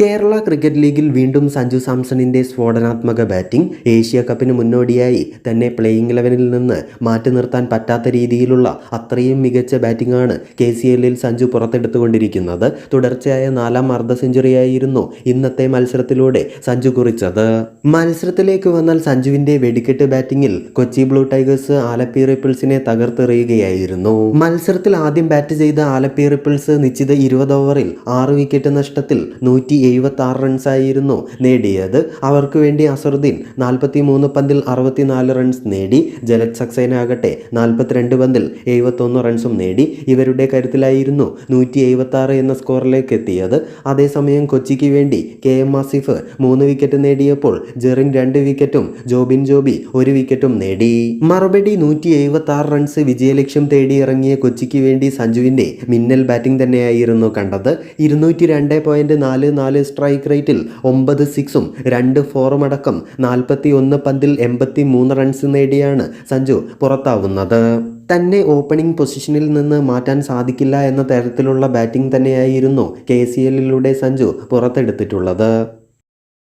Kerala cricket ലീഗിൽ വീണ്ടും സഞ്ജു സാംസണിന്റെ സ്ഫോടനാത്മക ബാറ്റിംഗ് ഏഷ്യ കപ്പിന് മുന്നോടിയായി തന്നെ പ്ലേയിങ് ഇലവനിൽ നിന്ന് മാറ്റി നിർത്താൻ പറ്റാത്ത രീതിയിലുള്ള അത്രയും മികച്ച ബാറ്റിംഗാണ് കെ സി എല്ലിൽ സഞ്ജു പുറത്തെടുത്തുകൊണ്ടിരിക്കുന്നത്. തുടർച്ചയായ നാലാം അർദ്ധ സെഞ്ചുറിയായിരുന്നു ഇന്നത്തെ മത്സരത്തിലൂടെ സഞ്ജു കുറിച്ചത്. മത്സരത്തിലേക്ക് വന്നാൽ സഞ്ജുവിന്റെ വെടിക്കെട്ട് ബാറ്റിംഗിൽ കൊച്ചി ബ്ലൂ ടൈഗേഴ്സ് ആലപ്പി റിപ്പിൾസിനെ തകർത്തെറിയുകയായിരുന്നു. മത്സരത്തിൽ ആദ്യം ബാറ്റ് ചെയ്ത ആലപ്പി റിപ്പിൾസ് നിശ്ചിത ഇരുപത് ഓവറിൽ ആറ് വിക്കറ്റ് നഷ്ടത്തിൽ നൂറ്റി എഴുപത്തി ആറ് റൺസായിരുന്നു നേടിയത്. അവർക്ക് വേണ്ടി അസറുദ്ദീൻ നാൽപ്പത്തി മൂന്ന് പന്തിൽ അറുപത്തിനാല് റൺസ് നേടി. ജലജ് സക്സേന ആകട്ടെ നാൽപ്പത്തിരണ്ട് പന്തിൽ എഴുപത്തൊന്ന് റൺസും നേടി. ഇവരുടെ കരുത്തിലായിരുന്നു നൂറ്റി എഴുപത്തി ആറ് എന്ന സ്കോറിലേക്ക് എത്തിയത്. അതേസമയം കൊച്ചിക്ക് വേണ്ടി കെ എം ആസിഫ് മൂന്ന് വിക്കറ്റ് നേടിയപ്പോൾ ജെറിൻ രണ്ട് വിക്കറ്റും ജോബിൻ ജോബി ഒരു വിക്കറ്റും നേടി. മറുപടി നൂറ്റി എഴുപത്തി ആറ് റൺസ് വിജയലക്ഷ്യം തേടി ഇറങ്ങിയ കൊച്ചിക്ക് വേണ്ടി സഞ്ജുവിന്റെ മിന്നൽ ബാറ്റിംഗ് തന്നെയായിരുന്നു കണ്ടത്. ഇരുന്നൂറ്റി രണ്ട് പോയിന്റ് നാല് നാല് സ്ട്രൈക്ക് റേറ്റിൽ ഒമ്പത് സിക്സും രണ്ട് ഫോറും അടക്കം നാൽപ്പത്തി ഒന്ന് പന്തിൽ എൺപത്തി മൂന്ന് റൺസ് നേടിയാണ് സഞ്ജു പുറത്താവുന്നത്. തന്നെ ഓപ്പണിംഗ് പൊസിഷനിൽ നിന്ന് മാറ്റാൻ സാധിക്കില്ല എന്ന തരത്തിലുള്ള ബാറ്റിംഗ് തന്നെയായിരുന്നു കെ സി എല്ലിലൂടെ സഞ്ജു പുറത്തെടുത്തിട്ടുള്ളത്.